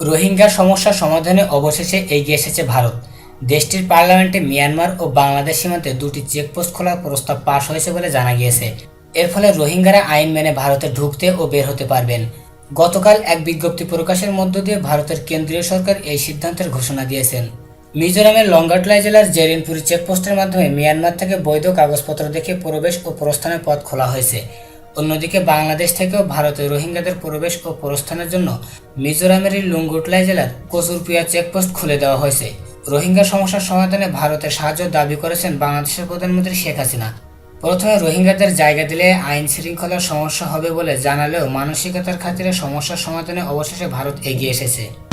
রোহিঙ্গা সমস্যা সমাধানে অবশেষে এগিয়ে এসেছে ভারত। দেশটির পার্লামেন্টে মিয়ানমার ও বাংলাদেশ সীমান্তে দুটি চেকপোস্ট খোলার প্রস্তাব পাশ হয়েছে বলে জানা গিয়েছে। এর ফলে রোহিঙ্গারা আইন মেনে ভারতে ঢুকতে ও বের হতে পারবেন। গতকাল এক বিজ্ঞপ্তি প্রকাশের মধ্য দিয়ে ভারতের কেন্দ্রীয় সরকার এই সিদ্ধান্তের ঘোষণা দিয়েছেন। মিজোরামের লঙ্গাটলাই জেলার জেরিনপুরি চেকপোস্টের মাধ্যমে মিয়ানমার থেকে বৈধ কাগজপত্র দেখে প্রবেশ ও প্রস্থানের পথ খোলা হয়েছে। অন্যদিকে বাংলাদেশ থেকেও ভারতে রোহিঙ্গাদের প্রবেশ ও প্রস্থানের জন্য মিজোরামের লুঙ্গুটলাই জেলার কচুরপিয়া চেকপোস্ট খুলে দেওয়া হয়েছে। রোহিঙ্গা সমস্যার সমাধানে ভারতের সাহায্য দাবি করেছেন বাংলাদেশের প্রধানমন্ত্রী শেখ হাসিনা। প্রথমে রোহিঙ্গাদের জায়গা দিলে আইন শৃঙ্খলার সমস্যা হবে বলে জানালেও মানসিকতার খাতিরে সমস্যার সমাধানে অবশেষে ভারত এগিয়ে এসেছে।